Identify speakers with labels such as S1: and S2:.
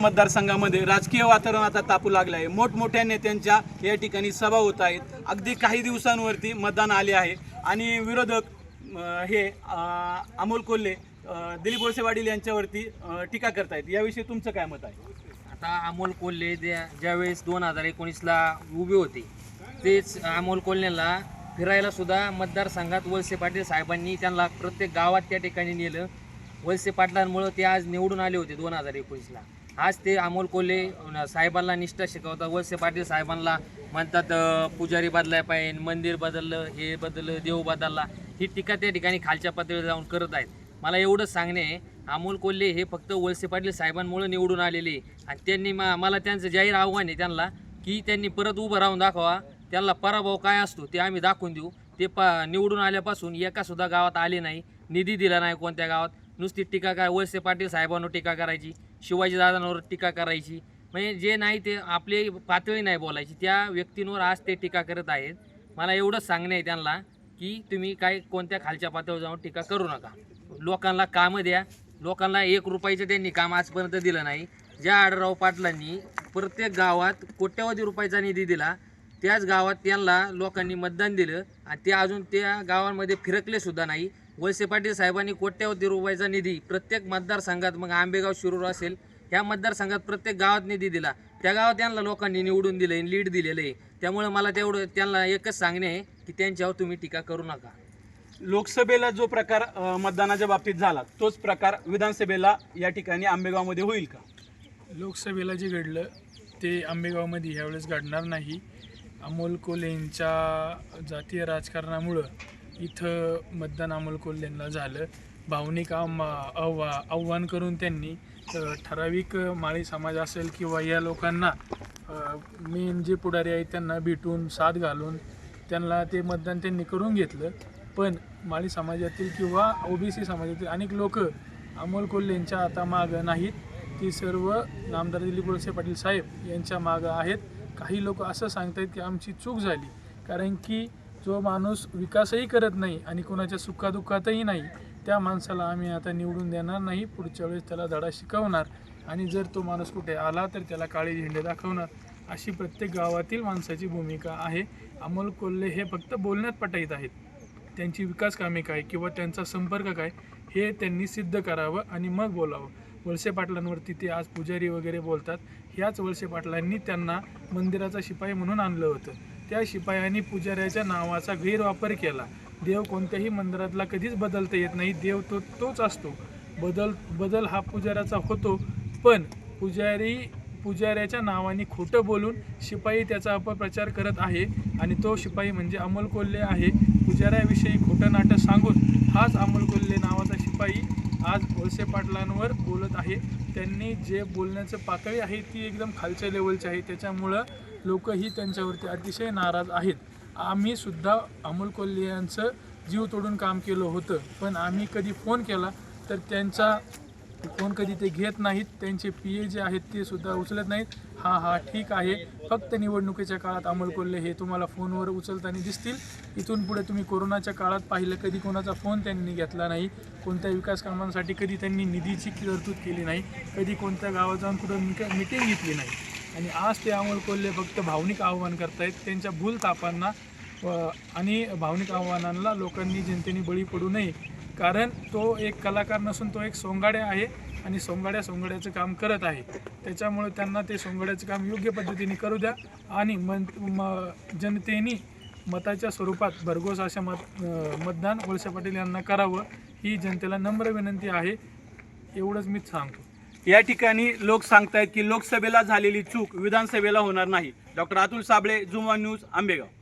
S1: मतदारसंघामध्ये राजकीय वातावरण आता तापू लागलं आहे मोठमोठ्या नेत्यांच्या या ठिकाणी सभा होत आहेत. अगदी काही दिवसांवरती मतदान आले आहे. आणि विरोधक हे अमोल कोल्हे दिलीप वळसे वाडील यांच्यावरती टीका करतायत. याविषयी तुमचं काय मत आहे?
S2: आता अमोल कोल्हे ज्या ज्यावेळेस दोन हजार एकोणीसला उभे होते तेच अमोल कोल्हेला फिरायला सुद्धा मतदारसंघात वळसे पाटील साहेबांनी त्यांना प्रत्येक गावात त्या ठिकाणी नेलं. वळसे पाटलांमुळं ते आज निवडून आले होते दोन हजार एकोणीसला. आज ते अमोल कोल्हे साहेबांना निष्ठा शिकवतात. वळसे पाटील साहेबांना म्हणतात पुजारी बदलाय पाहिजे मंदिर बदललं हे बदललं देव बदलला. ही टीका त्या ठिकाणी खालच्या पातळीवर जाऊन करत आहेत. मला एवढंच सांगणे अमोल कोल्हे हे फक्त वळसे पाटील साहेबांमुळे निवडून आलेले आणि त्यांनी मा- मला त्यांचं जाहीर आव्हान आहे त्यांना की त्यांनी परत उभं राहून दाखवा त्यांना पराभव काय असतो ते आम्ही दाखवून देऊ. ते पा निवडून आल्यापासून एकासुद्धा गावात आले नाही निधी दिला नाही कोणत्या गावात. नुसती टीका काय वळसे पाटील साहेबांवर टीका करायची शिवाजी दादांवर टीका करायची. म्हणजे जे नाही ते आपली पातळी नाही बोलायची. त्या व्यक्तींवर आज ते टीका करत आहेत. मला एवढंच सांगणे आहे त्यांना की तुम्ही काय कोणत्या खालच्या पातळीवर जाऊन टीका करू नका. लोकांना कामं द्या. लोकांना एक रुपयाचं त्यांनी काम आजपर्यंत दिलं नाही. ज्या आडराव पाटलांनी प्रत्येक गावात कोट्यावधी रुपयाचा निधी दिला त्याच गावात त्यांना लोकांनी मतदान दिलं आणि ते अजून त्या गावांमध्ये फिरकले सुद्धा नाही. वळसे पाटील साहेबांनी कोट्यावधी रुपयाचा निधी प्रत्येक मतदारसंघात मग आंबेगाव शिरूर असेल ह्या मतदारसंघात प्रत्येक गावात निधी दिला. त्या गावात त्यांना लोकांनी निवडून दिलं लीड दिलेलं. आहे त्यामुळे मला तेवढं त्यांना एकच सांगणे आहे की त्यांच्यावर तुम्ही टीका करू नका.
S1: लोकसभेला जो प्रकार मतदानाच्या बाबतीत झाला तोच प्रकार विधानसभेला या ठिकाणी आंबेगावमध्ये होईल का?
S3: लोकसभेला जे घडलं ते आंबेगावमध्ये ह्यावेळेस घडणार नाही. अमोल कोल्हेंच्या जातीय राजकारणामुळं इथं मतदान अमोल कोल्हेंना झालं. भावनिक आम आव्हा आव्हान करून त्यांनी ठराविक माळी समाज असेल किंवा या लोकांना मेन जे पुढारी आहेत त्यांना भेटून साथ घालून त्यांना ते मतदान त्यांनी करून घेतलं. पण माळी समाजातील किंवा ओबीसी समाजातील अनेक लोक अमोल कोल्हेंच्या आता मागं नाहीत. ती सर्व नामदार दिलीप वळसे पाटील साहेब यांच्या मागं आहेत. काही लोक असं सांगतायत की आमची चूक झाली. कारण की जो माणूस विकासही करत नाही आणि कोणाच्या सुखादुःखातही नाही त्या माणसाला आम्ही आता निवडून देणार नाही. पुढच्या वेळेस त्याला धडा शिकवणार आणि जर तो माणूस कुठे आला तर त्याला काळे झेंडे दाखवणार. अशी प्रत्येक गावातील माणसाची भूमिका आहे. अमोल कोल्हे हे फक्त बोलण्यात पटाईत आहेत. त्यांची विकास कामे काय किंवा त्यांचा संपर्क काय हे त्यांनी सिद्ध करावं आणि मग बोलावं. वळसे पाटलांवरती ते आज पुजारी वगैरे बोलतात. ह्याच वळसे पाटलांनी त्यांना मंदिराचा शिपाई म्हणून आणलं होतं. त्या शिपायांनी पुजाऱ्याच्या नावाचा गैरवापर केला. देव कोणत्याही मंदिरातला कधीच बदलता येत नाही. देव तो तोच असतो. बदल बदल हा पुजाऱ्याचा होतो. पण पुजारी पुजाऱ्याच्या नावाने खोटं बोलून शिपाई त्याचा अपप्रचार करत आहे आणि तो शिपाई म्हणजे अमोल कोल्हे आहे. पुजाऱ्याविषयी खोटं नाटक सांगून हाच अमोल कोल्हे नावाचा शिपाई आज वळसे पाटलांवर बोलत आहे. त्यांनी जे बोलण्याचं पातळी आहे ती एकदम खालच्या लेवलची आहे. त्याच्यामुळं लोकही त्यांच्यावरती अतिशय नाराज आहेत. आम्ही सुद्धा अमोल कोल्हे यांचं जीव तोडून काम केलं होतं. पण आम्ही कधी फोन केला तर त्यांचा फोन कधी ते घेत नाहीत त्यांचे पी ए जे आहेत ते सुद्धा उचलत नाहीत. हा हा ठीक आहे. फक्त निवडणुकीच्या काळात अमोल कोल्हे हे तुम्हाला फोनवर उचलताना दिसतील. इथून पुढे तुम्ही कोरोनाच्या काळात पाहिलं कधी कोणाचा फोन त्यांनी घेतला नाही. कोणत्या विकास कामांसाठी कधी त्यांनी निधीची तरतूद केली नाही. कधी कोणत्या गावात जाऊन कुठं मिटिंग घेतली नाही. आणि आज ते अमोल कोल्हे फक्त भावनिक आव्हान करतायत. त्यांच्या भूलतापांना आणि भावनिक आव्हानांना लोकांनी जनतेने बळी पडू नये. कारण तो एक कलाकार नसून तो एक सोंगाड्या आहे आणि सोंगाड्या सोंगाड्याचं काम करत आहे. त्याच्यामुळे त्यांना ते सोंगाड्याचं काम योग्य पद्धतीने करू द्या आणि मन म जनतेने मताच्या स्वरूपात भरघोस अशा मत मतदान वळसे पाटील यांना करावं ही जनतेला नम्र विनंती आहे एवढंच मीच सांगतो.
S1: या ठिकाणी लोक सांगतायत की लोकसभेला झालेली चूक विधानसभेला होणार नाही. डॉक्टर अतुल साबळे जुमा न्यूज आंबेगाव.